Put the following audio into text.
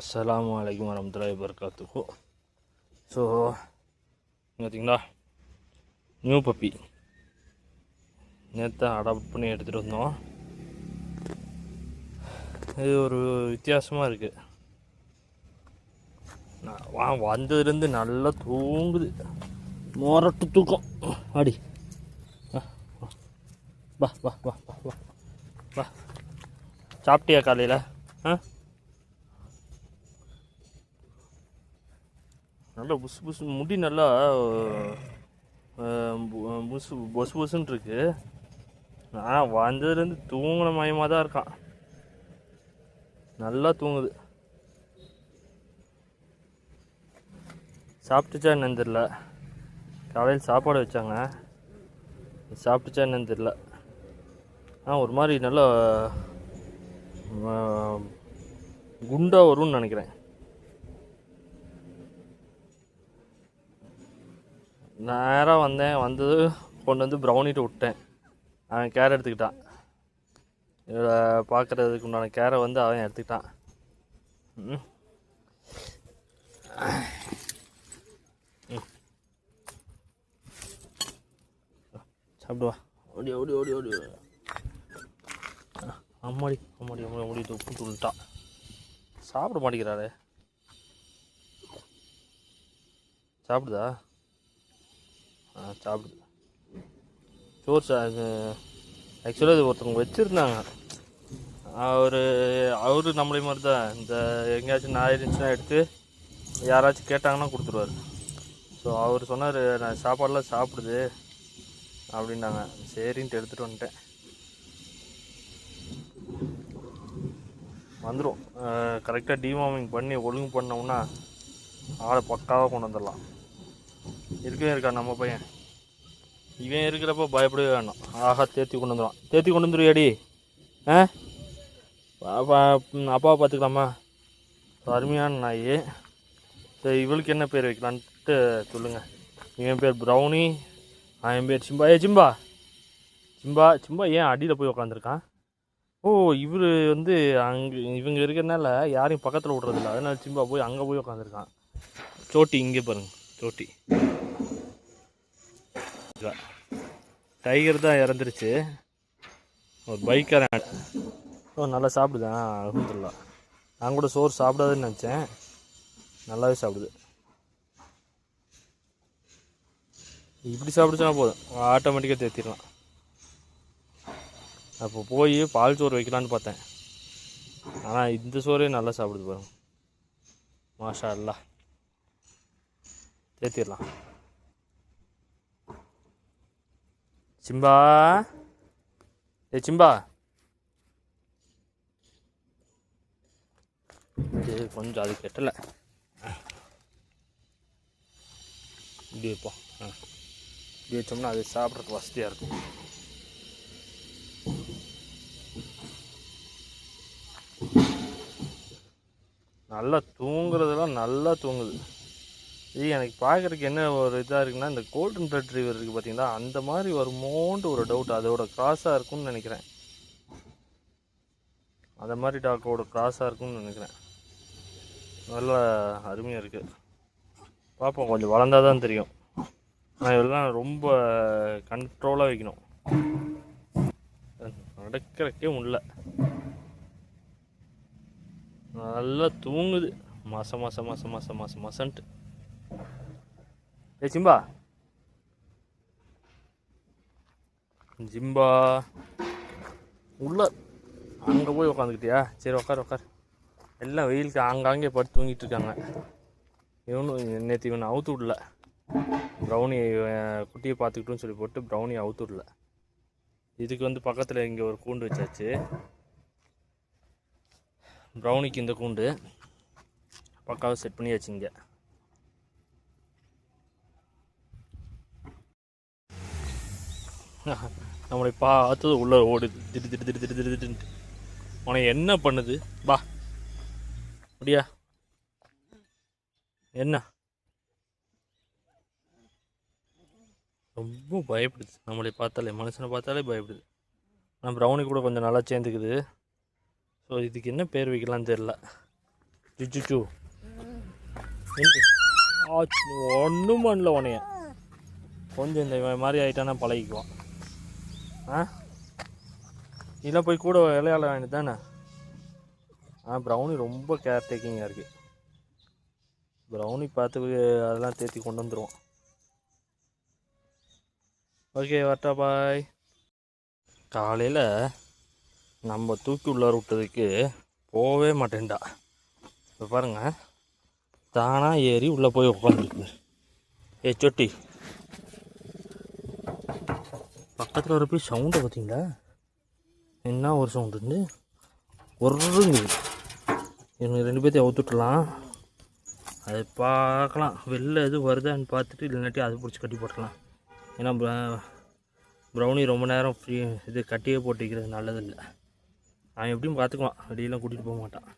அஸ்ஸலாமு அலைக்கும் வரமத்துல்லாஹி ஸோ பார்த்தீங்களா நியூ பப்பி நேற்று அடாப்ட் பண்ணி எடுத்துகிட்டு வந்தோம். இது ஒரு வித்தியாசமாக இருக்குது நான் வா வந்ததுலேருந்து நல்லா தூங்குது. மொரட்டு தூக்கம். அடி வா வா வா வா. வா. சாப்பிட்டியா காலையில்? ஆ? நல்லா புசு புசு முடி நல்லா புசு பொசு பொசுன்னு இருக்கு. நான் வந்ததுலேருந்து தூங்கின மயமாக தான் இருக்கான். நல்லா தூங்குது. சாப்பிட்டுச்சா என்னன்னு தெரில காலையில் சாப்பாடு வச்சாங்க. சாப்பிட்டுச்சா என்னன்னு தெரில ஆ ஒரு மாதிரி நல்லா குண்டாக வரும்னு நினைக்கிறேன். நேராக வந்தேன். வந்தது கொண்டு வந்து ப்ரௌனிட்டு விட்டேன். அவன் கேர் எடுத்துக்கிட்டான். இவரை பார்க்குறதுக்கு உண்டான கேரை வந்து அவன் எடுத்துக்கிட்டான். ம். சாப்பிடுவா. ஓடி ஓடி ஓடி ஓடி. அம்மாடி அம்மாடி அம்மாடி ஓடிட்டு உப்பு துள்ளிட்டான் சாப்பிட மாட்டேங்கிறாரு சாப்பிடுதா? சாப்பிடு சாப்பிடுது. சோறு சா ஆக்சுவலாக இது ஒருத்தவங்க வச்சுருந்தாங்க. அவர் அவர் நம்மளே மாதிரி தான் இந்த எங்கேயாச்சும் நாய் இருந்துச்சுன்னா எடுத்து யாராச்சும் கேட்டாங்கன்னா கொடுத்துருவாரு. ஸோ அவர் சொன்னார் நான் சாப்பாடெலாம் சாப்பிடுது அப்படின்னாங்க. சரின்ட்டு எடுத்துகிட்டு வந்துட்டேன். வந்துடும் கரெக்டாக டிவார்மிங் பண்ணி ஒழுங்கு பண்ணோம்னா ஆளை பக்காவாக கொண்டு வந்துடலாம். இருக்கவே இருக்கா நம்ம பையன். இவன் இருக்கிறப்ப பயப்படவே வேண்டாம் ஆஹா தேத்தி கொண்டு வந்துடுவான் தேத்தி கொண்டு வந்துருவியாடி? ஆ? அப்பா அப்பாவை பார்த்துக்கலாமா? அருமையான நாய். சரி இவளுக்கு என்ன பேர் வைக்கலான்ட்டு சொல்லுங்கள் இவன் பேர் ப்ரௌனி. என் பேர் சிம்பா. ஏ சிம்பா! சிம்பா சிம்பா ஏன் அடியில் போய் உக்காந்துருக்கான்? ஓ இவர் வந்து அங்கே இவங்க இருக்கிறனால யாரையும் பக்கத்தில் விட்றதில்ல. அதனால சிம்பா போய் அங்கே போய் உக்காந்துருக்கான். சோட்டி இங்கே பாருங்க சோட்டி. டைகர் தான் இறந்துருச்சு. ஒரு பைக்காரன். ஓ நல்லா சாப்பிடுதான் அலமதுல்லா நான் கூட சோறு சாப்பிடாதுன்னு நினச்சேன். நல்லாவே சாப்பிடுது. இப்படி சாப்பிடுச்சுன்னா போதும். ஆட்டோமேட்டிக்காக தேத்திடலாம். அப்போ போய் பால் சோறு வைக்கலான்னு பார்த்தேன். ஆனால் இந்த சோறே நல்லா சாப்பிடுது பாருங்க. மாஷா அல்லா தேத்திடலாம். சிம்பா? ஏ சிம்பா. இது கொஞ்சம் அது கெட்டலை. இப்படி வைப்போம் ஆ. இப்படி வச்சோம்னா அது சாப்பிட்றதுக்கு வசதியாக இருக்கும். நல்லா தூங்குறதெல்லாம் நல்லா தூங்குது. இது எனக்கு பார்க்குறதுக்கு என்ன ஒரு இதாக இருக்குன்னா இந்த கோல்டன் பிளட் ரிவர் இருக்குது பார்த்தீங்கன்னா அந்த மாதிரி வருமோன்ட்டு ஒரு டவுட் அதோட க்ராஸாக இருக்கும்னு நினைக்கிறேன். அந்த மாதிரி டாக்கோட க்ராஸாக இருக்கும்னு நினைக்கிறேன். நல்லா அருமையாக இருக்குது பார்ப்போம் கொஞ்சம் வளர்ந்தால் தான் தெரியும். ஆனால் இதெல்லாம் ரொம்ப கண்ட்ரோலாக வைக்கணும். நடக்கிறக்கே முடில நல்லா தூங்குது. மாதம் மாதம் மாதம் மாதம் மாதம் மாசன்ட்டு. ஏ சிம்பா. ஜிம்பா உள்ள அங்கே போய் உக்காந்துக்கிட்டியா? சரி உக்கார் உக்கார். எல்லாம் வெயிலுக்கு ஆங்காங்கே படுத்து தூங்கிட்டு இருக்காங்க இவனும் நேற்று இவனை அவுத்து விடல. ப்ரௌனி குட்டியை பார்த்துக்கிட்டுன்னு சொல்லி போட்டு ப்ரௌனி அவுத்து விடல. இதுக்கு வந்து பக்கத்தில் இங்கே ஒரு கூண்டு வச்சாச்சு. ப்ரௌனிக்கு இந்த கூண்டு. பக்காவாக செட் பண்ணியாச்சு இங்கே. நம்மளை பார்த்தது உள்ளே ஓடுது. திடு திடு திடு திடு திடு திடுன்ட்டு. உனக்கு என்ன பண்ணுது? பா அப்படியா என்ன? ரொம்ப பயப்படுது. நம்மளை பார்த்தாலே மனுஷனை பார்த்தாலே பயப்படுது. ஆனால் ப்ரௌனி கூட கொஞ்சம் நல்லா சேர்ந்துக்குது. ஸோ இதுக்கு என்ன பேர் வைக்கலாம்னு தெரில ஜிச்சு ஒன்றும் பண்ணல உனைய கொஞ்சம் இந்த இவன் மாதிரி ஆகிட்டானா பழகிக்குவான். ஆ? இதெல்லாம் போய் கூட விளையாட வேண்டியது தானே? ஆ ப்ரௌனி ரொம்ப கேர் டேக்கிங்காக இருக்குது ப்ரௌனி பார்த்து அதெல்லாம் தேத்தி கொண்டு வந்துடுவோம் ஓகே வரட்டா பாய் காலையில் நம்ம தூக்கி உள்ளார விட்டதுக்கு போகவே மாட்டேன்டா. இப்போ பாருங்கள் தானாக ஏறி உள்ளே போய் உட்காந்துருக்கு ஏ சொட்டி. பக்கத்தில் வர போய் சவுண்டை பார்த்தீங்களா என்ன ஒரு சவுண்டுன்னு ஒருங்குது. இவங்க ரெண்டு பேர்த்தையும் அவுத்துட்டலாம் அதை பார்க்கலாம். வெளில எது வருதான்னு பார்த்துட்டு இல்லைனாட்டி அதை பிடிச்சி கட்டி போட்டலாம் ஏன்னா ப்ரௌனி ரொம்ப நேரம் ஃப்ரீ இது கட்டியே போட்டு வைக்கிறது நல்லதில்லை. அவன் எப்படியும் பார்த்துக்குவான். வெளியெல்லாம் கூட்டிகிட்டு போக மாட்டான்.